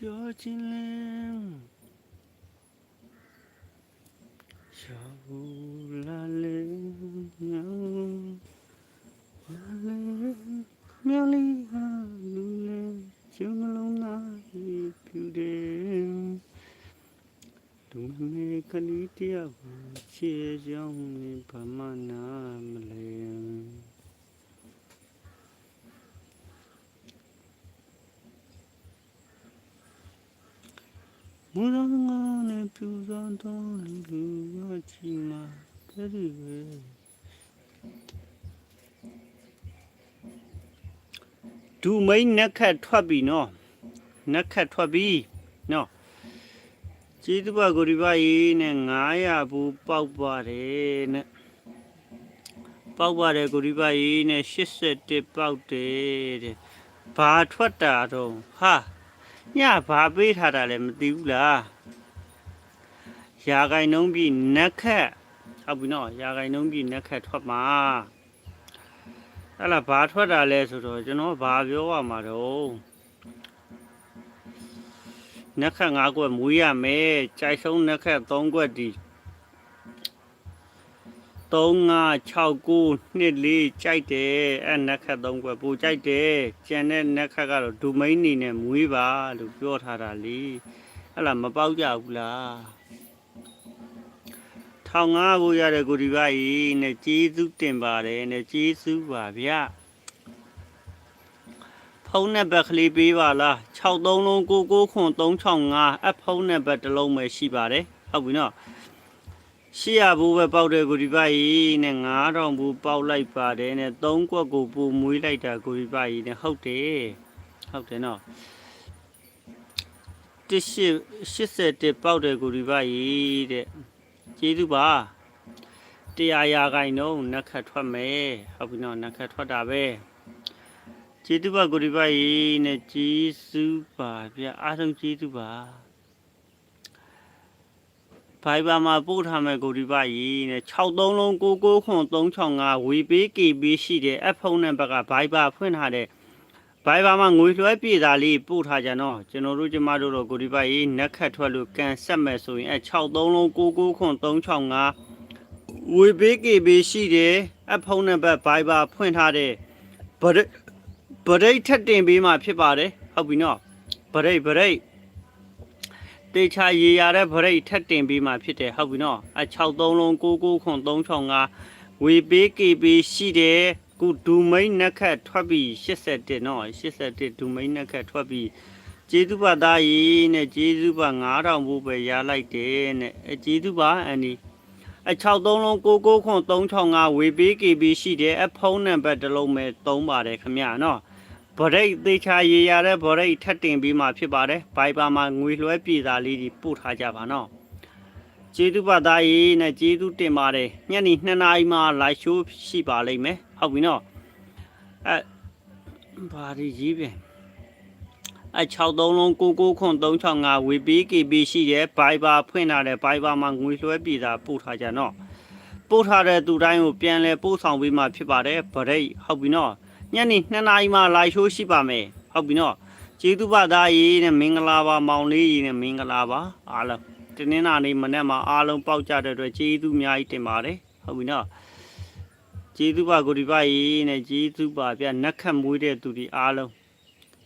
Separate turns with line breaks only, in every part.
ပြောခြင်းလင်းရှောဘူးလာလေညောင်းလာလေမြောင်လေးဟာလူလေကျုံလုံးသားပြူတယ်လူမေကလေးတယောက်ကိုချေကြောင်းနဲ့ဘာမှနာမလဲ မူရငါနဲ့ပြူစောင်းတော့လူကချီမှာတည်းပဲဒူမိန်နက်ခတ်ထွက်ပြီနော်နက်ခတ်ထွက်ပြီနော်ကျေးဇူးပါကိုဒီပါရေးနဲ့900ဘူးပေါက်ပါတယ်နဲ့ပေါက်ပါတယ်ကိုဒီပါရေးနဲ့81ပေါက်တယ်တဲ့ဘာထွက်တာတော့ဟာ ညဘာပေးထားတာလဲမသိဘူးလားရာဂိုင်နှုံးပြီးနက်ခတ်ဟုတ်ပြီနော်ရာဂိုင်နှုံးပြီးနက်ခတ်ထွက်မှာအဲ့လားဘာထွက်တာလဲဆိုတော့ကျွန်တော်ဘာပြောရမှာတော့နက်ခတ်၅ခွက်မွေးရမယ်ကြိုက်ဆုံးနက်ခတ်၃ခွက်ဒီ 3 5 6 9နှစ်လေးကြိုက်တယ်အဲ့နက်ခတ်၃ခွက်ပူကြိုက်တယ်ကျန်တဲ့နက်ခတ်ကတော့ဒူမိန်နေနဲ့မွေးပါလို့ပြောထားတာလေအဲ့လားမပေါက်ကြဘူးလားထောင်ငါကိုရတဲ့ကိုဒီပါကြီးနဲ့ကျေးဇူးတင်ပါတယ်နဲ့ကျေးဇူးပါဗျဖုန်းနံပါတ်ကလေးပေးပါလား63လုံး99ခွန်365အဖုန်းနံပါတ်တစ်လုံးပဲရှိပါတယ်ဟုတ်ပြီနော် ရှေ့ရဘူးပဲပေါက်တဲ့ကိုဒီပါကြီးနဲ့9000ဘူးပေါက်လိုက်ပါတယ်နဲ့3ကွက်ကိုပူမွေးလိုက်တာကိုဒီပါကြီးနဲ့ဟုတ်တယ်ဟုတ်တယ်နော်180ပေါက်တဲ့ကိုဒီပါကြီးတဲ့ကျေးဇူးပါတရားရာခိုင်နှုန်းနက်ခတ်ထွက်မယ်ဟုတ်ပြီနော်နက်ခတ်ထွက်တာပဲကျေးဇူးပါကိုဒီပါကြီးနဲ့ကျေးဇူးပါဗျအားလုံးကျေးဇူးပါ ဘိုင်ဘာမှာပို့ထားမဲ့ကိုဒီပါကြီးနဲ့63လုံး99ခွန်365ဝီပေး KB ရှိတယ်အဖုန်းနံပါတ်ကဘိုင်ဘာဖွင့်ထားတဲ့ဘိုင်ဘာမှာငွေလွှဲပြေတာလေးပို့ထားကြတော့ကျွန်တော်တို့ကျမတို့တော့ကိုဒီပါကြီးနက်ခတ်ထွက်လို့ကန်ဆက်မဲ့ဆိုရင်အဲ63လုံး99ခွန်365ဝီပေး KB ရှိတယ်အဖုန်းနံပါတ်ဘိုင်ဘာဖွင့်ထားတဲ့ဗရိတ်ဗရိတ်ထက်တင်ပေးမှဖြစ်ပါတယ်ဟုတ်ပြီနော်ဗရိတ်ဗရိတ် တေချာရေရတဲ့ဗရိတ်ထက်တင်ပြီးမှဖြစ်တယ်ဟုတ်ပြီနော်အ63လုံး99ခွန်365ဝေပေး KB ရှိတယ်ခုဒူမိန်နက်ခတ်ထွက်ပြီး81နော်81ဒူမိန်နက်ခတ်ထွက်ပြီးကျေးဇူးပါသားကြီးနဲ့ကျေးဇူးပါ9000ဘူးပဲရလိုက်တယ်နဲ့အကျေးဇူးပါအန်ဒီအ63လုံး99ခွန်365ဝေပေး KB ရှိတယ်အဖုန်းနံပါတ်တစ်လုံးပဲသုံးပါတယ်ခင်ဗျာနော် ဗရိတ်သေးချာရေရတဲ့ဗရိတ်ထက်တင်ပြီးမှဖြစ်ပါတယ်။ဘိုင်ပါမှာငွေလွှဲပြည်သားလေးကြီးပို့ထားကြပါနော်။ကျေးဇူးပါသားရေးနဲ့ကျေးဇူးတင်ပါတယ်။ညနေ2နာရီမှလိုက်ရှိုးရှိပါလိမ့်မယ်။ဟုတ်ပြီနော်။အဲဘာဒီရေးပြန်အဲ63လုံး99ခွန်365ဝေပေး KB ရှိတယ်ဘိုင်ပါဖွင့်ထားတယ်ဘိုင်ပါမှာငွေလွှဲပြည်သားပို့ထားကြနော်။ပို့ထားတဲ့သူတိုင်းကိုပြန်လဲပို့ဆောင်ပေးမှဖြစ်ပါတယ်ဗရိတ်ဟုတ်ပြီနော်။ ညနေ2နာရီမှလာရှိုးရှိပါမယ်ဟုတ်ပြီနော်ကျေးဇူးပါသားရေးနဲ့မင်္ဂလာပါမောင်လေးရေးနဲ့မင်္ဂလာပါအားလုံးတနင်္လာနေ့မနေ့မှာအားလုံးပေါက်ကြတဲ့အတွက်ကျေးဇူးအများကြီးတင်ပါတယ်ဟုတ်ပြီနော်ကျေးဇူးပါကိုဒီပါရေးနဲ့ကျေးဇူးပါဗျနက်ခတ်မွေးတဲ့သူတွေအားလုံး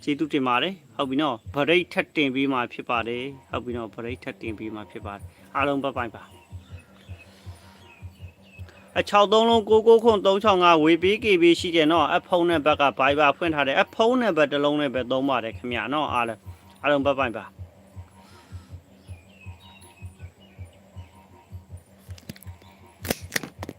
ကျေးဇူးတင်ပါတယ်ဟုတ်ပြီနော်ဗရိတ်ထက်တင်ပြီးမှဖြစ်ပါတယ်ဟုတ်ပြီနော်ဗရိတ်ထက်တင်ပြီးမှဖြစ်ပါတယ်အားလုံးပတ်ပိုင်ပါ အ63လုံး99ခွန်365ဝေပေး KB ရှိတယ်နော်အဖုန်းနဲ့ဘက်ကဘိုင်ဘာဖွင့်ထားတယ်အဖုန်းနဲ့ဘက်တစ်လုံးနဲ့ပဲသုံးပါတယ်ခင်ဗျာနော်အားလုံးအားလုံးဘက်ပိုင်ပါ